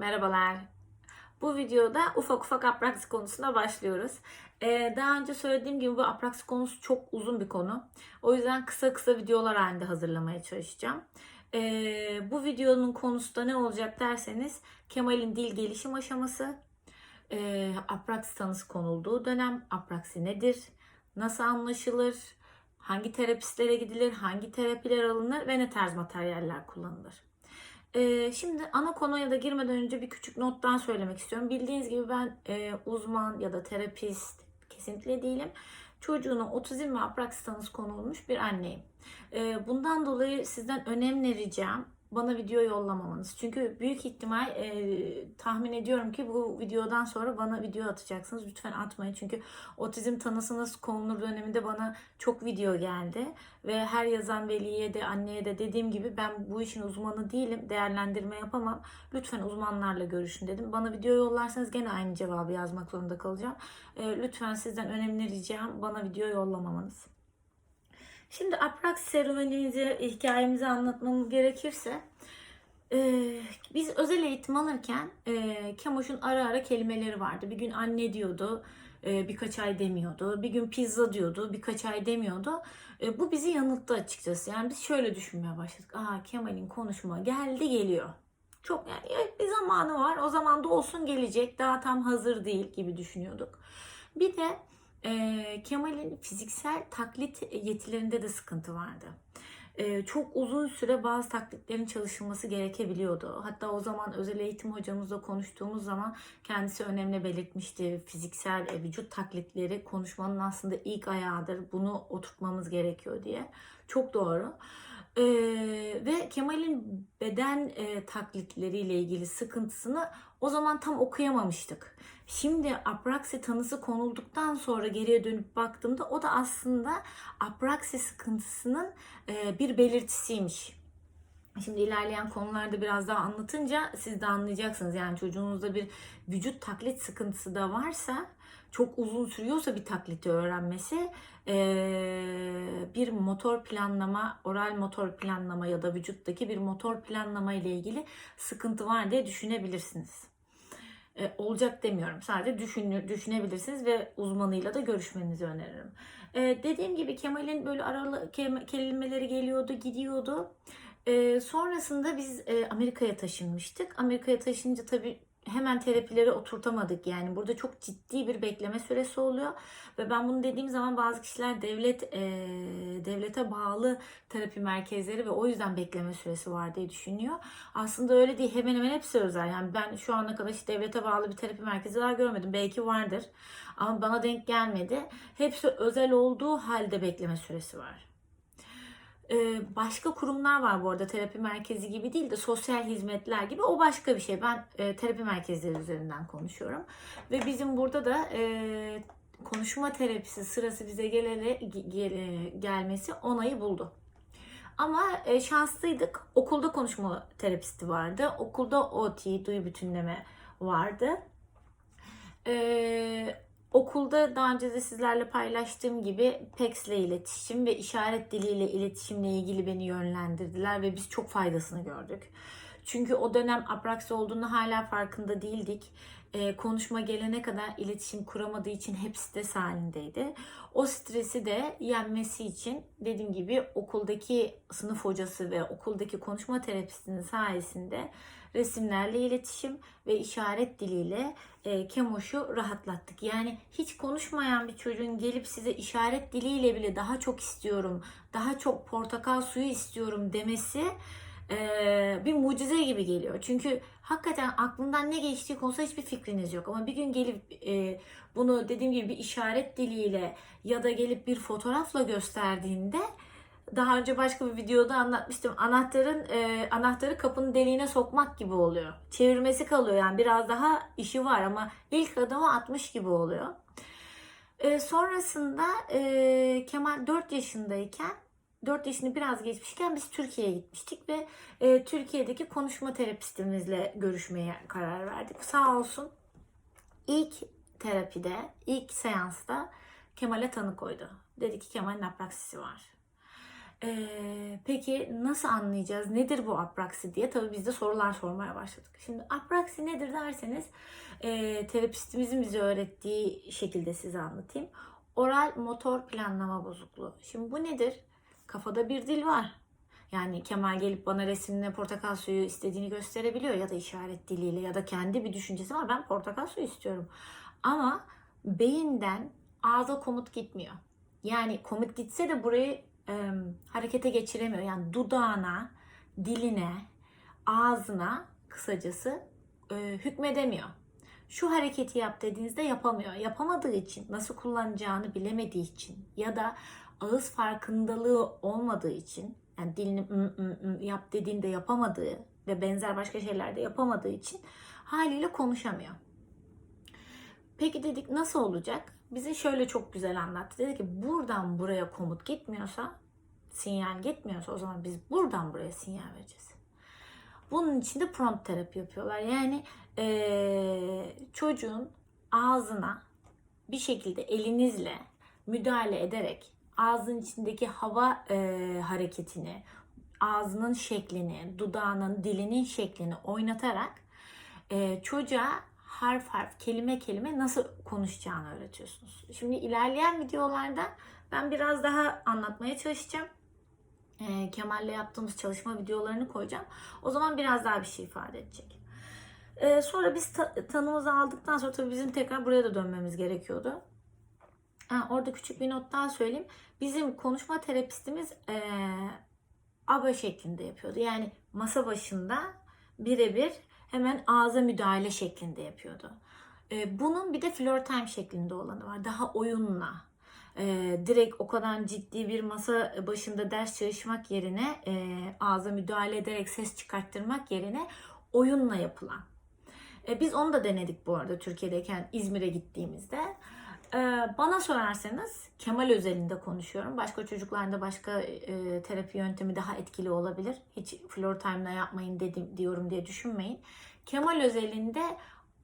Merhabalar. Bu videoda ufak ufak apraksi konusuna başlıyoruz. Ee, daha önce söylediğim gibi bu apraksi konusu çok uzun bir konu. O yüzden kısa kısa videolar halinde hazırlamaya çalışacağım. Ee, bu videonun konusu da ne olacak derseniz Kemal'in dil gelişim aşaması, e, apraksi tanısı konulduğu dönem, apraksi nedir, nasıl anlaşılır, hangi terapistlere gidilir, hangi terapiler alınır ve ne tarz materyaller kullanılır. Ee, şimdi ana konuya da girmeden önce bir küçük nottan söylemek istiyorum. Bildiğiniz gibi ben e, uzman ya da terapist kesinlikle değilim. Çocuğuna otizm ve apraksi tanısı konulmuş bir anneyim. Ee, bundan dolayı sizden önemli ricam bana video yollamamanız. Çünkü büyük ihtimal e, tahmin ediyorum ki bu videodan sonra bana video atacaksınız. Lütfen atmayın. Çünkü otizm tanısı nasıl konulur döneminde bana çok video geldi. Ve her yazan veliye de anneye de dediğim gibi ben bu işin uzmanı değilim. Değerlendirme yapamam. Lütfen uzmanlarla görüşün dedim. Bana video yollarsanız gene aynı cevabı yazmak zorunda kalacağım. E, lütfen sizden önemli ricam bana video yollamamanız. Şimdi apraksi serüvenimizi, hikayemizi anlatmam gerekirse e, biz özel eğitim alırken e, Kemoş'un ara ara kelimeleri vardı. Bir gün anne diyordu, e, birkaç ay demiyordu. Bir gün pizza diyordu, birkaç ay demiyordu. E, bu bizi yanılttı açıkçası. Yani biz şöyle düşünmeye başladık. Aa Kemal'in konuşma geldi geliyor. Çok yani bir zamanı var. O zaman da olsun gelecek. Daha tam hazır değil gibi düşünüyorduk. Bir de e, Kemal'in fiziksel taklit yetilerinde de sıkıntı vardı. E, çok uzun süre bazı taklitlerin çalışılması gerekebiliyordu. Hatta o zaman özel eğitim hocamızla konuştuğumuz zaman kendisi önemli belirtmişti. Fiziksel e, vücut taklitleri konuşmanın aslında ilk ayağıdır. Bunu oturtmamız gerekiyor diye. Çok doğru. Ee, ve Kemal'in beden e, taklitleriyle ilgili sıkıntısını o zaman tam okuyamamıştık. Şimdi apraksi tanısı konulduktan sonra geriye dönüp baktığımda o da aslında apraksi sıkıntısının e, bir belirtisiymiş. Şimdi ilerleyen konularda biraz daha anlatınca siz de anlayacaksınız. Yani çocuğunuzda bir vücut taklit sıkıntısı da varsa çok uzun sürüyorsa bir taklidi öğrenmesi bir motor planlama, oral motor planlama ya da vücuttaki bir motor planlama ile ilgili sıkıntı var diye düşünebilirsiniz. Olacak demiyorum. Sadece düşün, düşünebilirsiniz ve uzmanıyla da görüşmenizi öneririm. Dediğim gibi Kemal'in böyle aralı kelimeleri geliyordu, gidiyordu. Sonrasında biz Amerika'ya taşınmıştık. Amerika'ya taşınınca tabii hemen terapileri oturtamadık. Yani burada çok ciddi bir bekleme süresi oluyor. Ve ben bunu dediğim zaman bazı kişiler devlet e, devlete bağlı terapi merkezleri ve o yüzden bekleme süresi var diye düşünüyor. Aslında öyle değil. Hemen hemen hepsi özel. Yani ben şu ana kadar hiç devlete bağlı bir terapi merkezi daha görmedim. Belki vardır. Ama bana denk gelmedi. Hepsi özel olduğu halde bekleme süresi var. Başka kurumlar var bu arada terapi merkezi gibi değil de sosyal hizmetler gibi o başka bir şey. Ben terapi merkezleri üzerinden konuşuyorum ve bizim burada da konuşma terapisi sırası bize gelene, gele, gelmesi onayı buldu. Ama şanslıydık. Okulda konuşma terapisti vardı. Okulda OT, duyu bütünleme vardı. Eee Okulda daha önce de sizlerle paylaştığım gibi PEX ile iletişim ve işaret diliyle iletişimle ilgili beni yönlendirdiler ve biz çok faydasını gördük. Çünkü o dönem apraksi olduğunu hala farkında değildik. E, konuşma gelene kadar iletişim kuramadığı için hep stres halindeydi. O stresi de yenmesi için dediğim gibi okuldaki sınıf hocası ve okuldaki konuşma terapistinin sayesinde resimlerle iletişim ve işaret diliyle e, Kemoş'u rahatlattık. Yani hiç konuşmayan bir çocuğun gelip size işaret diliyle bile daha çok istiyorum, daha çok portakal suyu istiyorum demesi e, bir mucize gibi geliyor. Çünkü hakikaten aklından ne geçtiği konusunda hiçbir fikriniz yok. Ama bir gün gelip e, bunu dediğim gibi bir işaret diliyle ya da gelip bir fotoğrafla gösterdiğinde daha önce başka bir videoda anlatmıştım. Anahtarın e, anahtarı kapının deliğine sokmak gibi oluyor. Çevirmesi kalıyor yani biraz daha işi var ama ilk adımı atmış gibi oluyor. E, sonrasında e, Kemal 4 yaşındayken 4 yaşını biraz geçmişken biz Türkiye'ye gitmiştik ve e, Türkiye'deki konuşma terapistimizle görüşmeye karar verdik. Sağ olsun ilk terapide, ilk seansta Kemal'e tanı koydu. Dedi ki Kemal'in apraksisi var. Ee, peki nasıl anlayacağız? Nedir bu apraksi diye tabii biz de sorular sormaya başladık. Şimdi apraksi nedir derseniz e, terapistimizin bize öğrettiği şekilde size anlatayım. Oral motor planlama bozukluğu. Şimdi bu nedir? Kafada bir dil var. Yani Kemal gelip bana resimle portakal suyu istediğini gösterebiliyor ya da işaret diliyle ya da kendi bir düşüncesi var. Ben portakal suyu istiyorum. Ama beyinden ağza komut gitmiyor. Yani komut gitse de burayı e, harekete geçiremiyor. Yani dudağına, diline, ağzına kısacası e, hükmedemiyor. Şu hareketi yap dediğinizde yapamıyor. Yapamadığı için, nasıl kullanacağını bilemediği için ya da ağız farkındalığı olmadığı için yani dilini ım, ım, ım yap dediğinde yapamadığı ve benzer başka şeyler de yapamadığı için haliyle konuşamıyor. Peki dedik nasıl olacak? Bize şöyle çok güzel anlattı. Dedi ki buradan buraya komut gitmiyorsa, sinyal gitmiyorsa o zaman biz buradan buraya sinyal vereceğiz. Bunun için de prompt terapi yapıyorlar. Yani eee, çocuğun ağzına bir şekilde elinizle müdahale ederek ağzın içindeki hava eee, hareketini, ağzının şeklini, dudağının, dilinin şeklini oynatarak eee, çocuğa harf harf, kelime kelime nasıl konuşacağını öğretiyorsunuz. Şimdi ilerleyen videolarda ben biraz daha anlatmaya çalışacağım. Ee, Kemal'le yaptığımız çalışma videolarını koyacağım. O zaman biraz daha bir şey ifade edecek. Ee, sonra biz ta- tanımızı aldıktan sonra tabii bizim tekrar buraya da dönmemiz gerekiyordu. Ha, orada küçük bir not daha söyleyeyim. Bizim konuşma terapistimiz ee, ABA şeklinde yapıyordu. Yani masa başında birebir hemen ağza müdahale şeklinde yapıyordu. Ee, bunun bir de floor time şeklinde olanı var. Daha oyunla. Ee, direkt o kadar ciddi bir masa başında ders çalışmak yerine e, ağza müdahale ederek ses çıkarttırmak yerine oyunla yapılan. E, biz onu da denedik bu arada Türkiye'deyken İzmir'e gittiğimizde. E, bana sorarsanız Kemal özelinde konuşuyorum. Başka çocuklarda başka e, terapi yöntemi daha etkili olabilir. Hiç floor time'la yapmayın dedim diyorum diye düşünmeyin. Kemal özelinde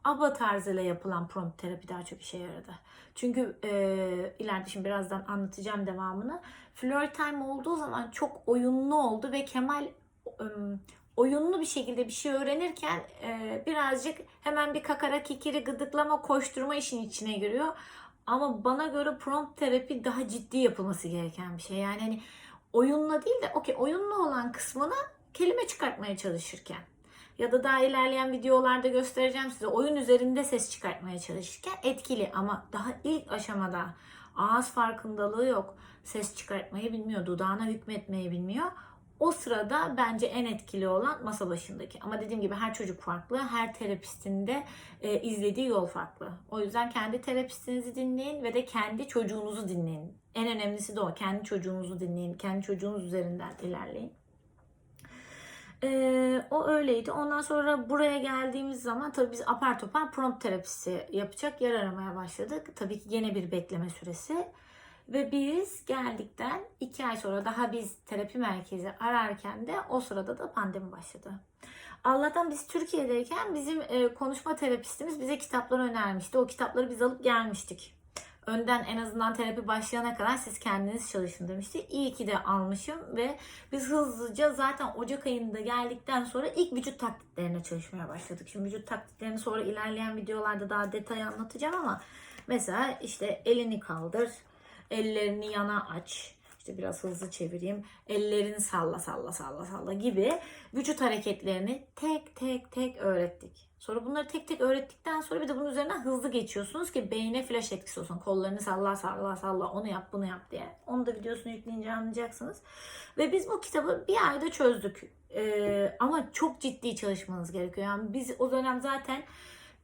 ABA tarzıyla yapılan prompt terapi daha çok işe yaradı. Çünkü e, ileride şimdi birazdan anlatacağım devamını. Floor time olduğu zaman çok oyunlu oldu ve Kemal e, oyunlu bir şekilde bir şey öğrenirken e, birazcık hemen bir kakara kikiri gıdıklama koşturma işin içine giriyor. Ama bana göre prompt terapi daha ciddi yapılması gereken bir şey. Yani hani oyunla değil de okey oyunlu olan kısmına kelime çıkartmaya çalışırken ya da daha ilerleyen videolarda göstereceğim size oyun üzerinde ses çıkartmaya çalışırken etkili ama daha ilk aşamada ağız farkındalığı yok. Ses çıkartmayı bilmiyor, dudağına hükmetmeyi bilmiyor. O sırada bence en etkili olan masa başındaki. Ama dediğim gibi her çocuk farklı, her terapistin de e, izlediği yol farklı. O yüzden kendi terapistinizi dinleyin ve de kendi çocuğunuzu dinleyin. En önemlisi de o. Kendi çocuğunuzu dinleyin. Kendi çocuğunuz üzerinden ilerleyin. Ee, o öyleydi. Ondan sonra buraya geldiğimiz zaman tabii biz apar topar prompt terapisi yapacak yer aramaya başladık. Tabii ki gene bir bekleme süresi. Ve biz geldikten iki ay sonra daha biz terapi merkezi ararken de o sırada da pandemi başladı. Allah'tan biz Türkiye'deyken bizim e, konuşma terapistimiz bize kitaplar önermişti. O kitapları biz alıp gelmiştik önden en azından terapi başlayana kadar siz kendiniz çalışın demişti. İyi ki de almışım ve biz hızlıca zaten Ocak ayında geldikten sonra ilk vücut taktiklerine çalışmaya başladık. Şimdi vücut taktiklerini sonra ilerleyen videolarda daha detay anlatacağım ama mesela işte elini kaldır, ellerini yana aç, işte biraz hızlı çevireyim. Ellerini salla salla salla salla gibi vücut hareketlerini tek tek tek öğrettik. Sonra bunları tek tek öğrettikten sonra bir de bunun üzerinden hızlı geçiyorsunuz ki beyne flash etkisi olsun. Kollarını salla salla salla onu yap bunu yap diye. Onu da videosunu yükleyince anlayacaksınız. Ve biz bu kitabı bir ayda çözdük. Ee, ama çok ciddi çalışmanız gerekiyor. Yani biz o dönem zaten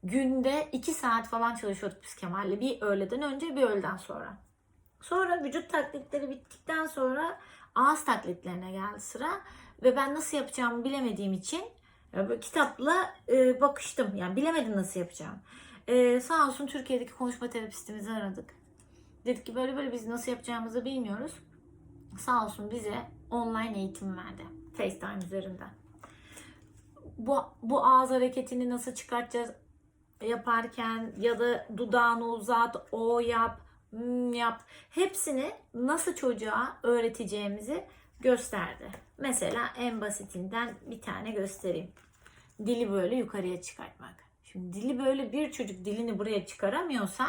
günde 2 saat falan çalışıyorduk biz Kemal'le. Bir öğleden önce bir öğleden sonra. Sonra vücut taklitleri bittikten sonra ağız taklitlerine geldi sıra. Ve ben nasıl yapacağımı bilemediğim için ya böyle kitapla e, bakıştım. Yani bilemedim nasıl yapacağım. E, sağ olsun Türkiye'deki konuşma terapistimizi aradık. Dedik ki böyle böyle biz nasıl yapacağımızı bilmiyoruz. Sağ olsun bize online eğitim verdi. FaceTime üzerinden. Bu, bu ağız hareketini nasıl çıkartacağız yaparken ya da dudağını uzat, o yap, yap. Hepsini nasıl çocuğa öğreteceğimizi gösterdi. Mesela en basitinden bir tane göstereyim. Dili böyle yukarıya çıkartmak. Şimdi dili böyle bir çocuk dilini buraya çıkaramıyorsa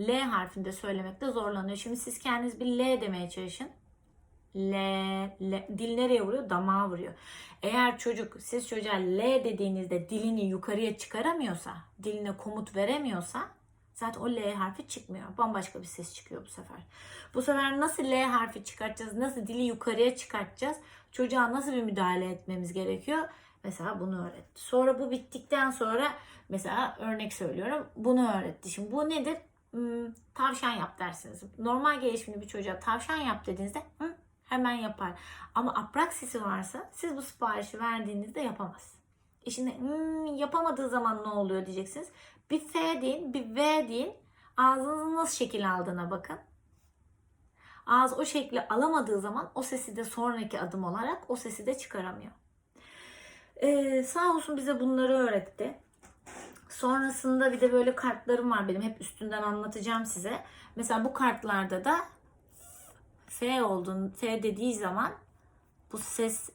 L harfinde söylemekte zorlanıyor. Şimdi siz kendiniz bir L demeye çalışın. L, L. Dil nereye vuruyor? Damağa vuruyor. Eğer çocuk siz çocuğa L dediğinizde dilini yukarıya çıkaramıyorsa, diline komut veremiyorsa zaten o L harfi çıkmıyor. Bambaşka bir ses çıkıyor bu sefer. Bu sefer nasıl L harfi çıkartacağız? Nasıl dili yukarıya çıkartacağız? Çocuğa nasıl bir müdahale etmemiz gerekiyor? Mesela bunu öğretti. Sonra bu bittikten sonra mesela örnek söylüyorum bunu öğretti. Şimdi bu nedir? Hmm, tavşan yap dersiniz. Normal gelişimli bir çocuğa tavşan yap dediğinizde Hı, hemen yapar. Ama apraksisi varsa siz bu siparişi verdiğinizde yapamaz. E şimdi "Hmm, yapamadığı zaman ne oluyor diyeceksiniz. Bir F deyin, bir V deyin. Ağzınızın nasıl şekil aldığına bakın. Ağız o şekli alamadığı zaman o sesi de sonraki adım olarak o sesi de çıkaramıyor. Ee, sağ olsun bize bunları öğretti. Sonrasında bir de böyle kartlarım var benim. Hep üstünden anlatacağım size. Mesela bu kartlarda da F olduğunu, F dediği zaman bu ses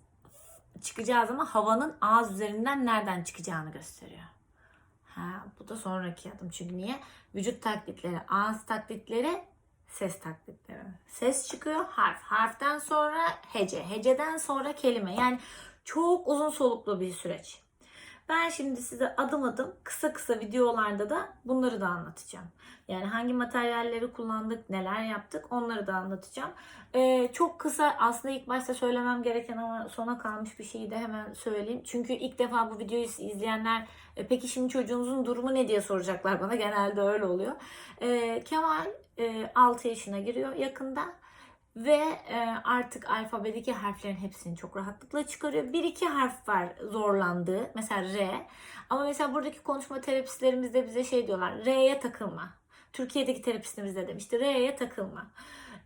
çıkacağı zaman havanın ağız üzerinden nereden çıkacağını gösteriyor. Ha, bu da sonraki adım. Çünkü niye? Vücut taklitleri, ağız taklitleri, ses taklitleri. Ses çıkıyor, harf. Harften sonra hece. Heceden sonra kelime. Yani çok uzun soluklu bir süreç. Ben şimdi size adım adım kısa kısa videolarda da bunları da anlatacağım. Yani hangi materyalleri kullandık, neler yaptık onları da anlatacağım. Ee, çok kısa aslında ilk başta söylemem gereken ama sona kalmış bir şeyi de hemen söyleyeyim. Çünkü ilk defa bu videoyu izleyenler e, peki şimdi çocuğunuzun durumu ne diye soracaklar bana. Genelde öyle oluyor. Ee, Kemal e, 6 yaşına giriyor yakında. Ve e, artık alfabedeki harflerin hepsini çok rahatlıkla çıkarıyor. Bir iki harf var zorlandığı. Mesela R. Ama mesela buradaki konuşma terapistlerimiz de bize şey diyorlar. R'ye takılma. Türkiye'deki terapistimiz de demişti. R'ye takılma.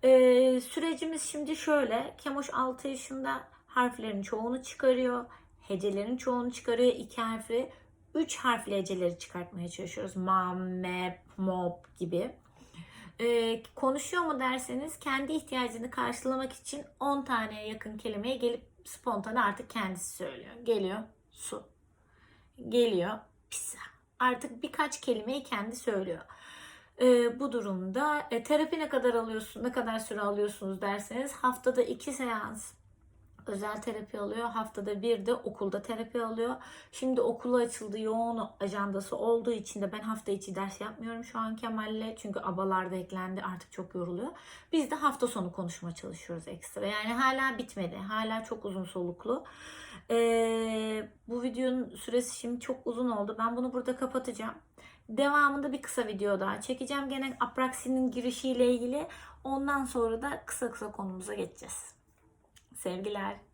E, sürecimiz şimdi şöyle. Kemoş 6 yaşında harflerin çoğunu çıkarıyor. Hecelerin çoğunu çıkarıyor. iki harfli. Üç harfli heceleri çıkartmaya çalışıyoruz. Mam, mep, mop gibi. Ee, konuşuyor mu derseniz kendi ihtiyacını karşılamak için 10 taneye yakın kelimeye gelip spontane artık kendisi söylüyor. Geliyor su. Geliyor pizza. Artık birkaç kelimeyi kendi söylüyor. Ee, bu durumda e, terapi ne kadar alıyorsun, ne kadar süre alıyorsunuz derseniz haftada 2 seans özel terapi alıyor. Haftada bir de okulda terapi alıyor. Şimdi okulu açıldı. Yoğun ajandası olduğu için de ben hafta içi ders yapmıyorum şu an Kemal'le. Çünkü abalar da eklendi. Artık çok yoruluyor. Biz de hafta sonu konuşma çalışıyoruz ekstra. Yani hala bitmedi. Hala çok uzun soluklu. Ee, bu videonun süresi şimdi çok uzun oldu. Ben bunu burada kapatacağım. Devamında bir kısa video daha çekeceğim. Gene apraksinin girişiyle ilgili. Ondan sonra da kısa kısa konumuza geçeceğiz. Sevgiler.